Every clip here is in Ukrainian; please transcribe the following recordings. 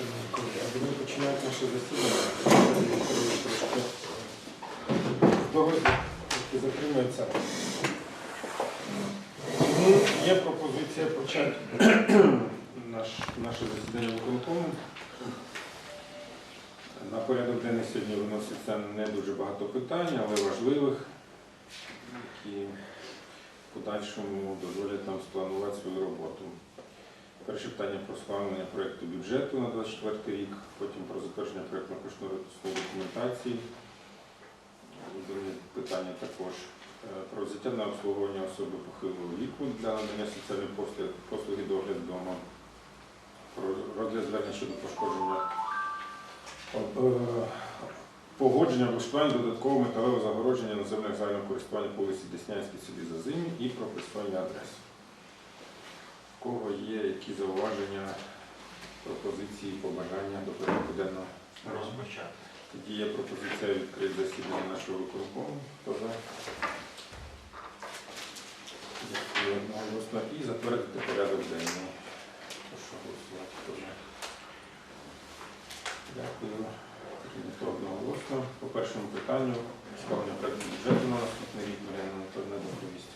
Будемо починати наше засідання. Які затримуються. Ну, є пропозиція почати наш, наше засідання виконкому. На порядок денний сьогодні виноситься не дуже багато питань, але важливих, які в подальшому дозволять нам спланувати свою роботу. Перше питання про схвалення проєкту бюджету на 24 рік, потім про затвердження проєктно-кошторисної документації. Питання також е, про взяття на обслуговування особи похилого віку для надання соціальної послуги, послуги догляд вдома, про розгляд звернення щодо пошкодження е, погодження влаштування додаткового металевого загородження на землях загального користування по вулиці Деснянській селі Зазимі і про присвоєння адрес. У кого є які зауваження, пропозиції, побажання до порядку денного? Розпочати. Тоді є пропозиція відкрити засідання нашого виконкому. Хто за? Дякую одноголосно. І затвердити порядок денний. Прошу голосувати. За? Дякую. Прийнято одноголосно. По першому питанню схвалення проекту бюджету на наступний рік Мар'яна Анатольовна доповість.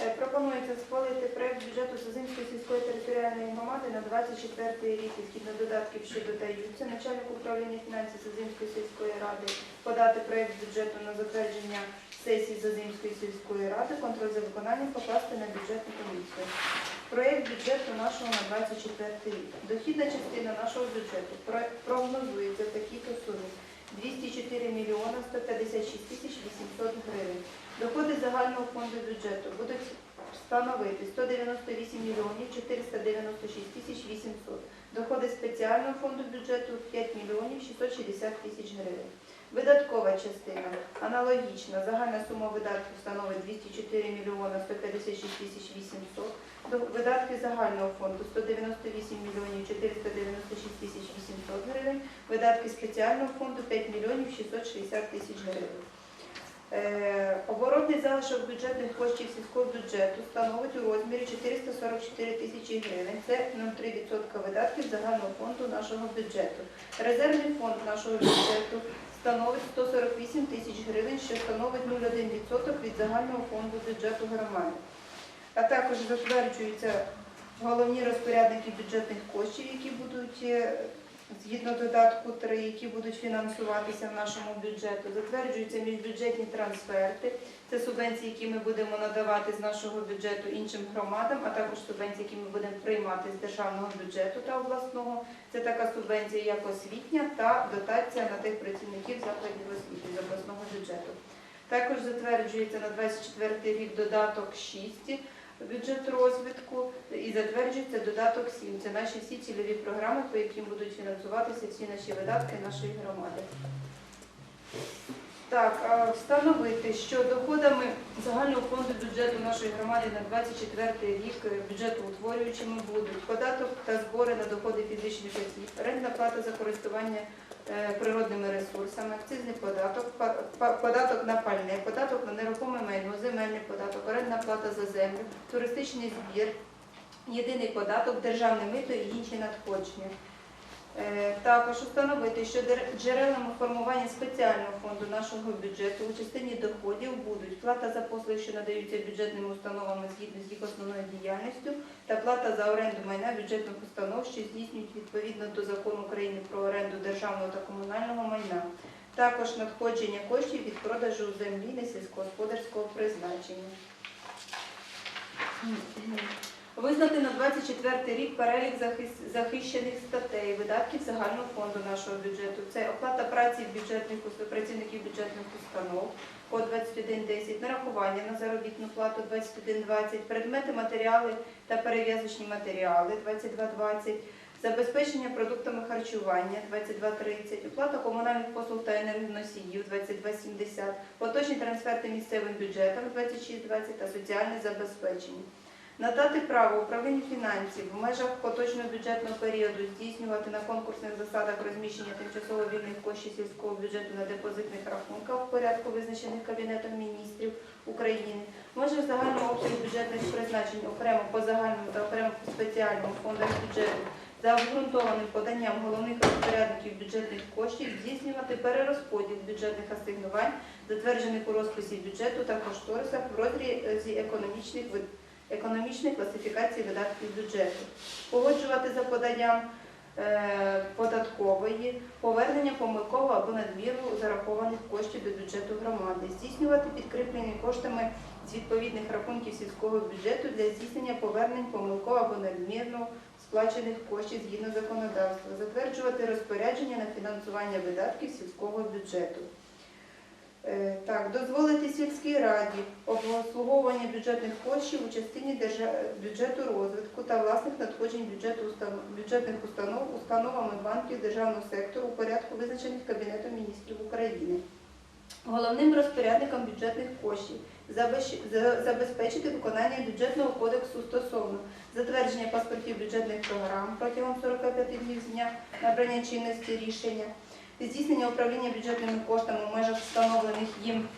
Е, Пропонується схвалити проект бюджету Созимської сільської територіальної громади на 24 рік згідно додатків, що додаються. Начальник управління фінансів Созимської сільської ради подати проект бюджету на затвердження сесії Созимської сільської ради, контроль за виконанням покласти на бюджетну комісію. Проект бюджету нашого на 24 рік. Дохідна частина нашого бюджету прогнозується в такій-то сумі 204 мільйона 156 тисяч 800 гривень. Доходи загального фонду бюджету будуть становити 198 мільйонів 496 тисяч 800. Доходи спеціального фонду бюджету 5 мільйонів 660 тисяч гривень. Видаткова частина аналогічна. Загальна сума видатків становить 204 мільйона 156 тисяч 800. До- Видатки загального фонду 198 мільйонів 496 тисяч 800 гривень. Видатки спеціального фонду 5 мільйонів 660 тисяч гривень. Е, Оборотний залишок бюджетних коштів сільського бюджету становить у розмірі 444 тисячі гривень. Це 0,3% видатків загального фонду нашого бюджету. Резервний фонд нашого бюджету становить 148 тисяч гривень, що становить 0,1% від загального фонду бюджету громади. А також затверджуються головні розпорядники бюджетних коштів, які будуть е, згідно додатку 3, які будуть фінансуватися в нашому бюджету. Затверджуються міжбюджетні трансферти. Це субвенції, які ми будемо надавати з нашого бюджету іншим громадам, а також субвенції, які ми будемо приймати з державного бюджету та обласного. Це така субвенція, як освітня та дотація на тих працівників закладів освіти з обласного бюджету. Також затверджується на 24 рік додаток 6 бюджет розвитку і затверджується додаток 7. Це наші всі цільові програми, по яким будуть фінансуватися всі наші видатки нашої громади. Так, встановити, що доходами загального фонду бюджету нашої громади на 24 рік е, бюджетоутворюючими будуть податок та збори на доходи фізичних осіб, рентна плата за користування е, природними ресурсами, акцизний податок, податок на пальне, податок на нерухоме майно, земельний податок, орендна плата за землю, туристичний збір, єдиний податок, державне мито і інші надходження. Е, Також встановити, що джерелами формування спеціального фонду нашого бюджету у частині доходів будуть плата за послуги, що надаються бюджетними установами згідно з їх основною діяльністю, та плата за оренду майна бюджетних установ, що здійснюють відповідно до закону України про оренду державного та комунального майна. Також надходження коштів від продажу землі несільськогосподарського призначення. Визнати на 24 рік перелік захищених статей видатків загального фонду нашого бюджету. Це оплата праці бюджетних працівників бюджетних установ по 21.10, нарахування на заробітну плату 21.20, предмети, матеріали та перев'язочні матеріали 22.20, забезпечення продуктами харчування 22.30, оплата комунальних послуг та енергоносіїв 22.70, поточні трансферти місцевим бюджетам 26.20 та соціальне забезпечення. Надати право управлінню фінансів в межах поточного бюджетного періоду здійснювати на конкурсних засадах розміщення тимчасово вільних коштів сільського бюджету на депозитних рахунках в порядку, визначених Кабінетом міністрів України, може загального обсягу бюджетних призначень окремо по загальному та окремо по спеціальному фондах бюджету. За обґрунтованим поданням головних розпорядників бюджетних коштів здійснювати перерозподіл бюджетних асигнувань, затверджених у розписі бюджету та кошторисах в розрізі економічних вид- економічної класифікації видатків бюджету, погоджувати за поданням е, податкової повернення помилково або надміру зарахованих коштів до бюджету громади, здійснювати підкріплені коштами з відповідних рахунків сільського бюджету для здійснення повернень помилково або надмірно сплачених коштів згідно законодавства, затверджувати розпорядження на фінансування видатків сільського бюджету. Е, Так, дозволити сільській раді обслуговування бюджетних коштів у частині бюджету розвитку та власних надходжень бюджету бюджетних установ установами банків державного сектору у порядку, визначених Кабінетом міністрів України. Головним розпорядником бюджетних коштів забезпечити виконання бюджетного кодексу стосовно затвердження паспортів бюджетних програм протягом 45 днів з дня набрання чинності рішення, здійснення управління бюджетними коштами в межах встановлених їм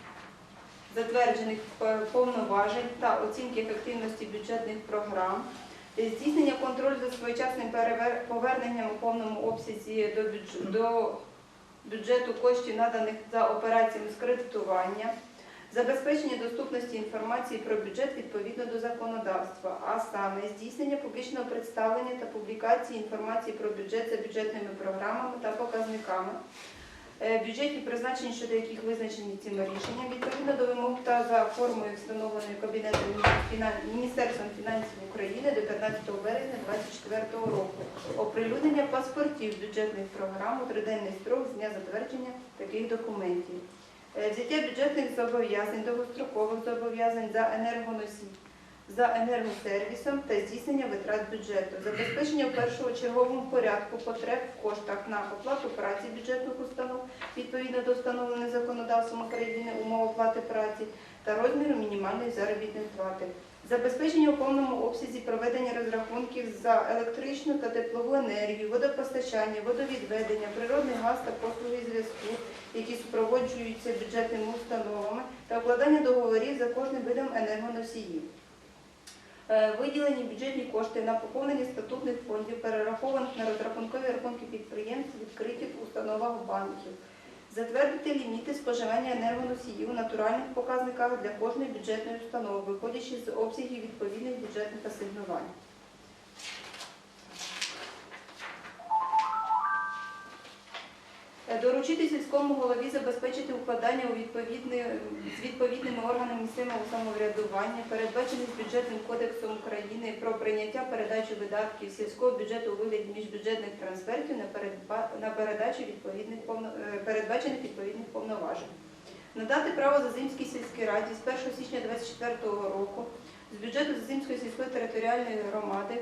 затверджених е, повноважень та оцінки ефективності бюджетних програм, здійснення контролю за своєчасним поверненням у повному обсязі до бюджету коштів, наданих за операціями з кредитування, забезпечення доступності інформації про бюджет відповідно до законодавства, а саме здійснення публічного представлення та публікації інформації про бюджет за бюджетними програмами та показниками, е, бюджетні призначення, щодо яких визначені цим рішенням, відповідно до вимог та за формою, встановленою Кабінетом Міністерством фінансів України до 15 березня 2024 року. Оприлюднення паспортів бюджетних програм у триденний строк з дня затвердження таких документів. Е, Взяття бюджетних зобов'язань, довгострокових зобов'язань за енергоносій, за енергосервісом та здійснення витрат бюджету, забезпечення в першочерговому порядку потреб в коштах на оплату праці бюджетних установ відповідно до встановлених законодавством України умов оплати праці та розміру мінімальної заробітної плати. Забезпечення у повному обсязі проведення розрахунків за електричну та теплову енергію, водопостачання, водовідведення, природний газ та послуги зв'язку, які супроводжуються бюджетними установами, та укладання договорів за кожним видом енергоносіїв. Е, Виділені бюджетні кошти на поповнення статутних фондів, перерахованих на розрахункові рахунки підприємств, відкритих в установах банків. Затвердити ліміти споживання енергоносіїв у натуральних показниках для кожної бюджетної установи, виходячи з обсягів відповідних бюджетних асигнувань. Доручити сільському голові забезпечити укладання з відповідними органами місцевого самоврядування, передбачених бюджетним кодексом України про прийняття передачі видатків сільського бюджету у вигляді міжбюджетних трансфертів на, передачу е, передбачених відповідних повноважень. Надати право Зазимській сільській раді з 1 січня 2024 року з бюджету Зазимської сільської територіальної громади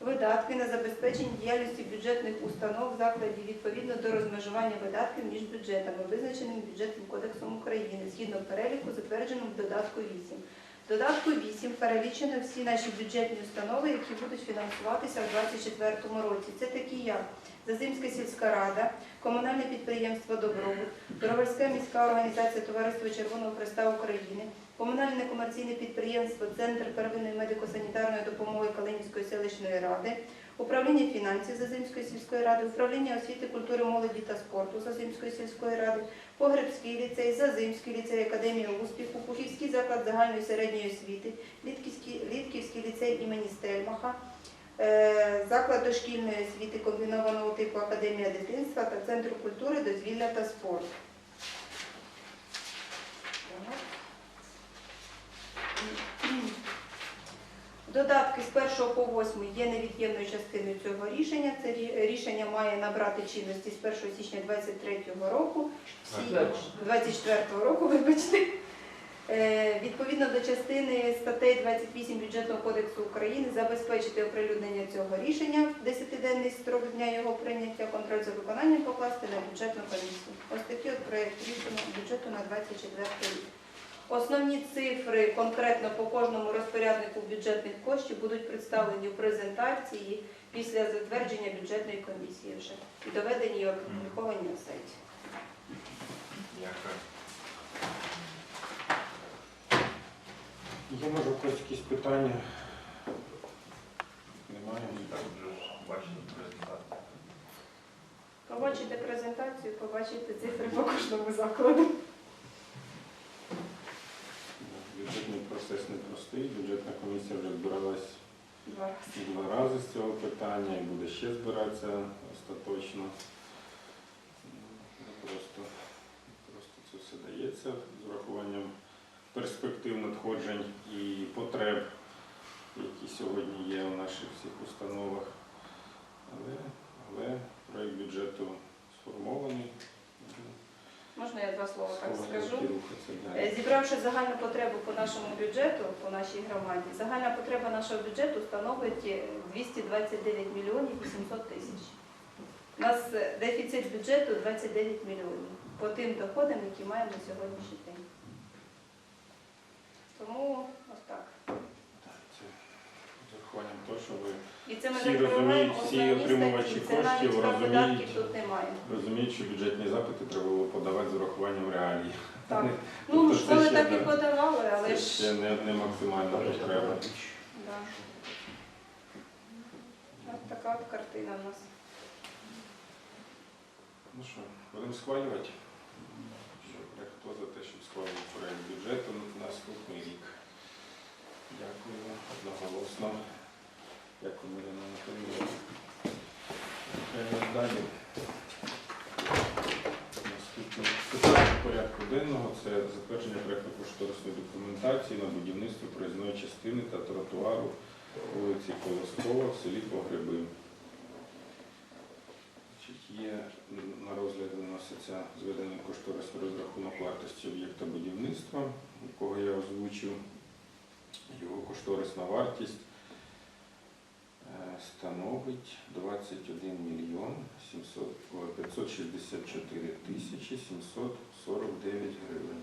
видатки на забезпечення діяльності бюджетних установ закладів відповідно до розмежування видатків між бюджетами, визначеним бюджетним кодексом України, згідно переліку, затвердженому в додатку 8. В додатку 8 перелічено всі наші бюджетні установи, які будуть фінансуватися в 2024 році. Це такі як Зазимська сільська рада, комунальне підприємство Добробут, Броварська міська організація Товариства Червоного Христа України, комунальне некомерційне підприємство Центр первинної медико-санітарної допомоги Калинівської селищної ради, управління фінансів Зазимської сільської ради, управління освіти, культури, молоді та спорту Зазимської сільської ради, Погребський ліцей, Зазимський ліцей, Академія успіху, Пухівський заклад загальної середньої освіти, Літківський ліцей імені Стельмаха, е, заклад дошкільної освіти комбінованого типу Академія дитинства та Центр культури, дозвілля та спорту. Додатки з 1 по 8 є невід'ємною частиною цього рішення. Це рішення має набрати чинності з 1 січня 2023 року. Всі 24 року, вибачте. Е, Відповідно до частини статей 28 Бюджетного кодексу України забезпечити оприлюднення цього рішення в 10-денний строк дня його прийняття, контроль за виконанням покласти на бюджетну комісію. Ось такий от проєкт рішення бюджету на 24 рік. Основні цифри конкретно по кожному розпоряднику бюджетних коштів будуть представлені в презентації після затвердження бюджетної комісії вже і доведені і опубліковані на сайті. Дякую. Є може в когось якісь питання? Немає. Так вже ж бачили презентацію. побачите презентацію, побачите цифри по кожному закладу. Бюджетний процес непростий. Бюджетна комісія вже збиралась Два рази. два рази з цього питання і буде ще збиратися остаточно. Не Просто, просто це все дається з урахуванням перспектив надходжень і потреб, які сьогодні є у наших всіх установах. Але, але проєкт бюджету сформований. Можна я два слова так скажу? Е. Зібравши загальну потребу по нашому бюджету, по нашій громаді, загальна потреба нашого бюджету становить е, 229 мільйонів 800 тисяч. У нас е, дефіцит бюджету 29 мільйонів по тим доходам, які маємо на сьогоднішній день. Тому ось так. З урахуванням того, що ви І це ми Всі закриваємо розуміють, всі основні отримувачі статті. Це навіть коштів розуміють. тут немає. розумієте, що бюджетні запити треба було подавати з урахуванням реалій. Так. Тобто Ну, це школи ще, так і да, подавали, але Це ж ще не, не максимальна потреба. да. Ось така от картина в нас. Ну що, будемо схвалювати? Хто за те, щоб схвалювати проект бюджету на наступний рік? Дякую одноголосно. Дякую, Марина Анатолійовна. Е, Далі. Наступне питання порядку денного це затвердження проєктно-кошторисної документації на будівництво проїзної частини та тротуару вулиці Колоскова в селі Погреби. Є на розгляд виноситься зведений кошторисний розрахунок вартості об'єкта будівництва, якого я озвучив. Його кошторисна вартість е, становить 21 мільйон 564 тисячі 749 гривень.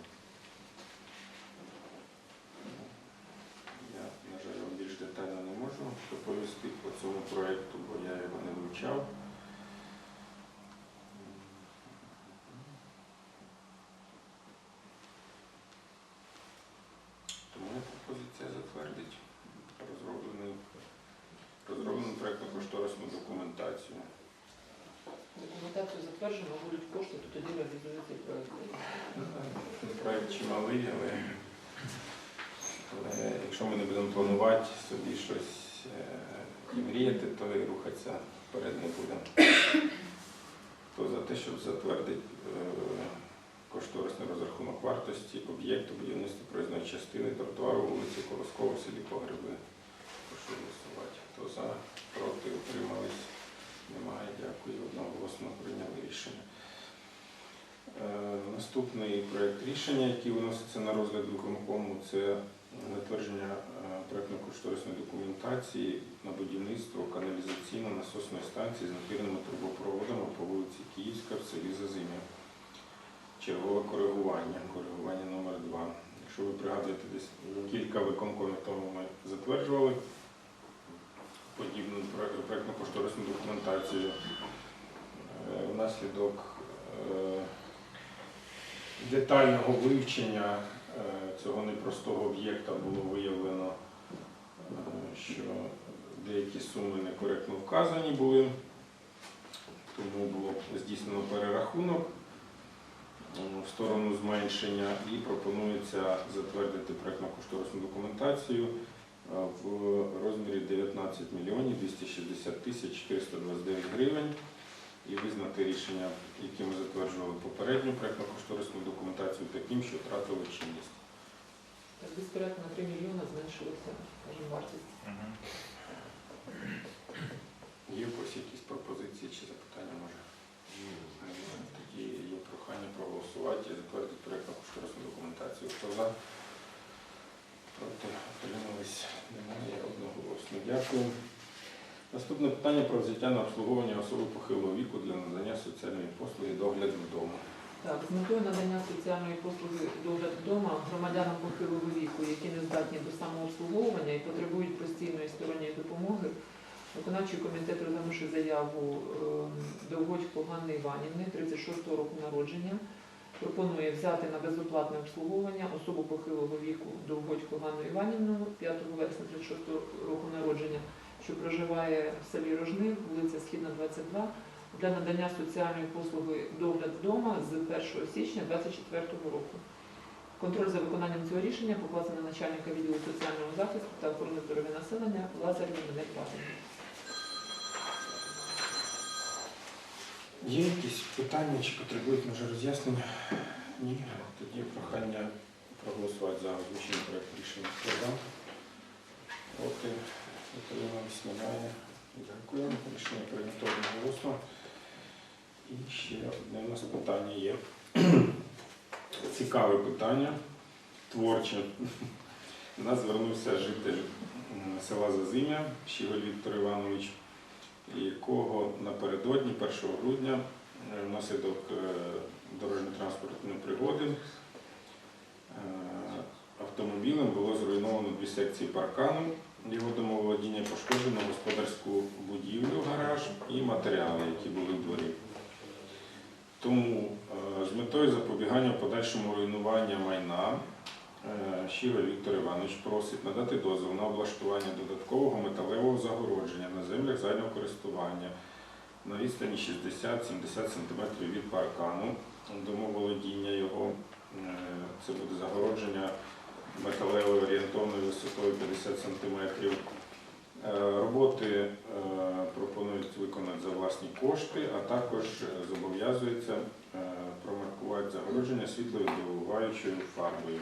Я, на жаль, вам більш детально не можу доповісти по цьому проєкту, бо я його не вивчав. Тому є пропозиція затвердити розроблений, розроблену проєктно-кошторисну документацію. Документацію затверджено, будуть кошти, то тоді реалізується і проект. Проєкт чималий, але, якщо ми не будемо планувати собі щось е, і мріяти, то і рухатися вперед не будемо. Хто за те, щоб затвердити е, кошторисний розрахунок вартості об'єкту будівництва проїзної частини тротуару вулиці Колоскова в селі Погреби. Прошу голосувати. Хто за, проти, утримались? Немає. Дякую. Одноголосно прийняли рішення. Е, Наступний проєкт рішення, який виноситься на розгляд виконкому, це затвердження е, проєктно-кошторисної документації на будівництво каналізаційно-насосної станції з напірними трубопроводами по вулиці Київська в селі Зазим'я. Чергове коригування, коригування номер 2 Якщо ви пригадуєте, десь кілька виконкомів тому ми затверджували подібну проект- проектно-кошторисну документацію. Е, Внаслідок е, детального вивчення е, цього непростого об'єкта було виявлено, що деякі суми некоректно вказані були, тому було здійснено перерахунок в сторону зменшення і пропонується затвердити проектно-кошторисну документацію е, в розмірі 19 мільйонів 260 тисяч 429 гривень і визнати рішення, яке ми затверджували попередню проектно-кошторисну документацію, таким, що втратило чинність. Так, десь на 3 мільйони зменшилася, скажімо, вартість. Є когось якісь пропозиції чи запитання може? Тоді є прохання проголосувати і затвердити проектно-кошторисну документацію. Хто за? Проти утримались? Немає одноголосно. Дякую. Наступне питання про взяття на обслуговування особи похилого віку для надання соціальної послуги догляд вдома. Так, з метою надання соціальної послуги догляд вдома громадянам похилого віку, які не здатні до самообслуговування і потребують постійної сторонньої допомоги, виконавчий комітет розглянувши заяву е, Довгочко Ганни Іванівни, 36 року народження, пропонує взяти на безоплатне обслуговування особу похилого віку Довгочко Ганну Іванівну, 5 вересня 36 року народження, що проживає в селі Рожни, вулиця Східна, 22, для надання соціальної послуги догляд вдома з 1 січня 2024 року. Контроль за виконанням цього рішення покладено на начальника відділу соціального захисту та охорони здоров'я населення Лазарю Мене Павлівні. Є якісь питання чи потребують може роз'яснення? Ні. Тоді прохання проголосувати за озвучений проект рішення. За? Проти? Утримались? Немає. Дякую. Рішення прийнято одноголосно. І ще одне у нас питання є. Цікаве питання, творче. До нас звернувся житель села Зазимя, Щіголь Віктор Іванович, якого напередодні 1 грудня е, внаслідок е, дорожньо-транспортної пригоди е, автомобілем було зруйновано дві секції паркану. Його домоволодіння пошкоджено господарську будівлю, гараж і матеріали, які були в дворі. Тому з метою запобігання подальшому руйнуванню майна е, Щіра Віктор Іванович просить надати дозвіл на облаштування додаткового металевого загородження на землях загального користування на відстані 60-70 см від паркану. Домоволодіння його е, це буде загородження металевою орієнтовною висотою 50 см. Е, Роботи пропонують виконати за власні кошти, а також зобов'язується промаркувати загородження світлою світловідбиваючою фарбою.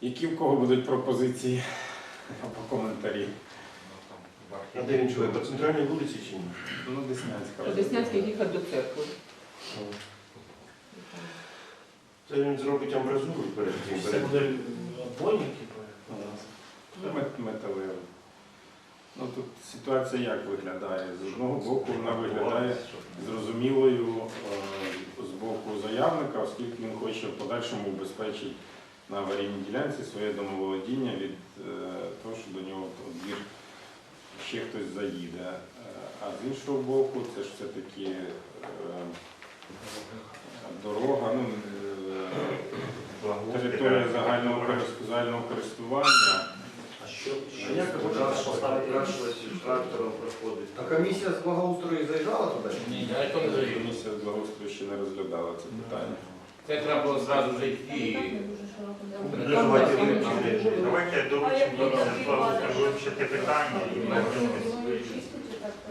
Які в кого будуть пропозиції або коментарі? А де він живе? По центральній вулиці чи ні? Ну, Деснянська. По Деснянській їхати до церкви. Це він зробить амбразуру перед тим. Це перед- буде отбойники. Ну, мет- Металевий. Ну, тут ситуація як виглядає? З одного боку вона виглядає зрозумілою е, з боку заявника, оскільки він хоче в подальшому убезпечити на аварійній ділянці своє домоволодіння від е, того, що до нього в двір ще хтось заїде. Е, А з іншого боку, це ж все-таки е, дорога, ну, е, територія загального загального користування. А що? А як поставити трактором проходить? А комісія з благоустрою заїжджала туди? Ні, я не. Комісія з благоустрою ще не розглядала це питання. Це треба було зразу вже йти. Давайте доручимо до вивчити питання і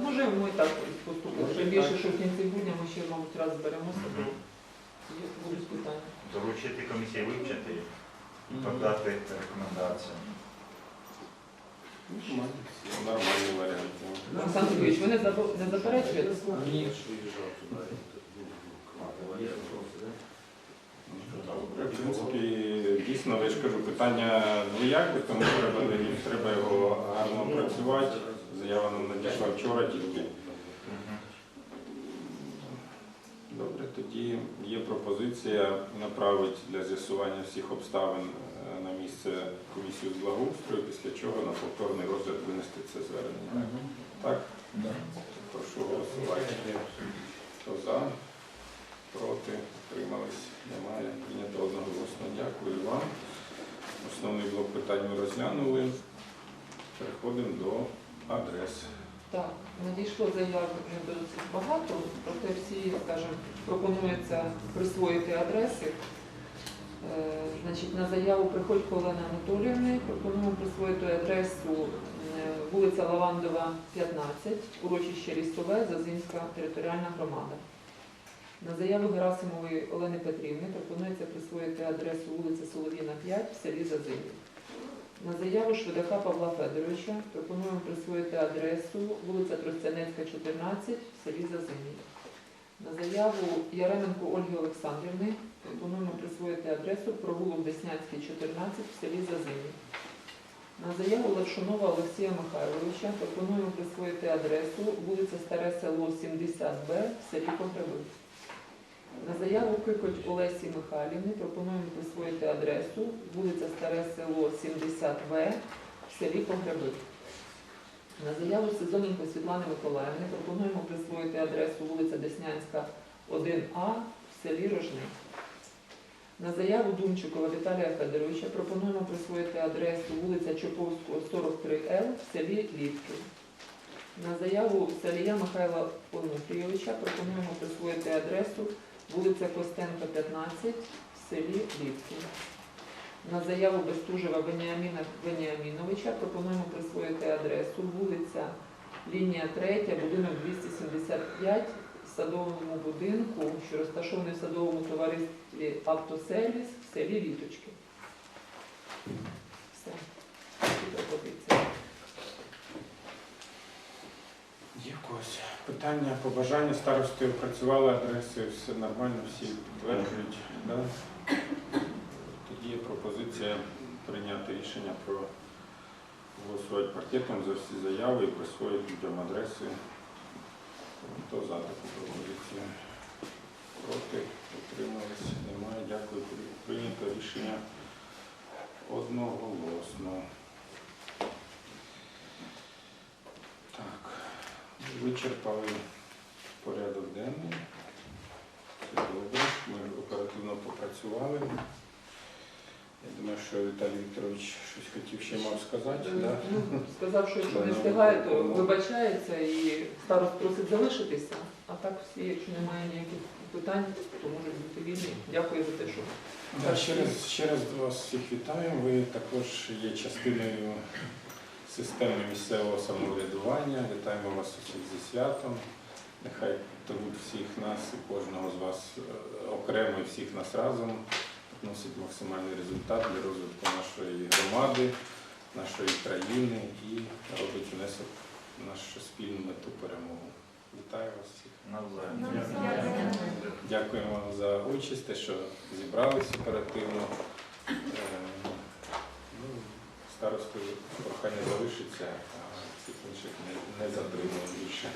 Може, ми так поступимо. Тим більше, що в кінці грудня ми ще, мабуть, раз зберемося. Є- Будуть питання. доручити комісії вивчити і подати рекомендації. Нормальний варіант. Олександр Сергійович, ви не забо- не заперечуєте? Ні. В принципі, дійсно, я ж кажу, питання двояке, тому треба, треба його гарно опрацювати. Заява нам надійшла вчора тільки. Добре, тоді є пропозиція направити для з'ясування всіх обставин е, на місце комісію з благоустрою, після чого на повторний розгляд винести це звернення. Так? Прошу голосувати. Хто за? Проти? Утримались? Немає. Прийнято одноголосно. Дякую вам. Основний блок питань ми розглянули. Переходимо до адрес. Так, надійшло заяв досить багато, проте всі, скажімо, пропонується присвоїти адреси. Е, Значить, на заяву Приходько Олени Анатоліївни пропонуємо присвоїти адресу е, вулиця Лавандова, 15, урочище Лісове, Зазимська територіальна громада. На заяву Герасимової Олени Петрівни пропонується присвоїти адресу вулиця Солов'їна, 5 в селі Зазимів. На заяву Швидака Павла Федоровича пропонуємо присвоїти адресу вулиця Тростянецька, 14 в селі Зазимів. На заяву Яременко Ольги Олександрівни пропонуємо присвоїти адресу провулок Деснянський, 14 в селі Зазимів. На заяву Левшунова Олексія Михайловича пропонуємо присвоїти адресу вулиця Старе Село, 70Б в селі Погреби. На заяву Кикоть Олесі Михайлівни пропонуємо присвоїти адресу вулиця Старе Село, 70В в селі Погреби. На заяву Сезоненко Світлани Миколаївни пропонуємо присвоїти адресу вулиця Деснянська, 1А в селі Рожни. На заяву Думчикова Віталія Федоровича пропонуємо присвоїти адресу вулиця Чоповського, 43Л в селі Літки. На заяву Салія Михайла Онуфрійовича пропонуємо присвоїти адресу вулиця Костенка, 15 в селі Ліпці. На заяву Бестужева Веніаміна Веніаміновича пропонуємо присвоїти адресу вулиця Лінія 3, будинок 275 в садовому будинку, що розташований в садовому товаристві Автосервіс в селі Літочки. Все. Такі пропозиції. Когось питання, побажання старости опрацювали адреси, все нормально, всі підтверджують. Да? Тоді є пропозиція прийняти рішення про голосувати пакетом за всі заяви і присвоїти людям адреси. Хто за таку пропозицію? Проти? Утримались? Немає. Дякую. Прийнято рішення одноголосно. Так. Вичерпали порядок денний. Все добре. Ми оперативно попрацювали. Я думаю, що Віталій Вікторович щось хотів ще мав сказати. Да? Ну, сказав, що якщо не встигає, то вибачається і старост просить залишитися. А так всі, якщо немає ніяких питань, то можуть бути вільні. Дякую за те, що Да, ще, раз, ще раз вас всіх вітаю. Ви також є частиною системи місцевого самоврядування. Вітаємо вас усіх зі святом. Нехай тут всіх нас і кожного з вас е, окремо і всіх нас разом носить максимальний результат для розвитку нашої громади, нашої країни і робить внесок в нашу спільну мету перемогу. Вітаю вас всіх. Навзаєм. Дякуємо вам за участь, те, що зібрались оперативно старостою прохання залишиться, а цих інших не, затримує більше.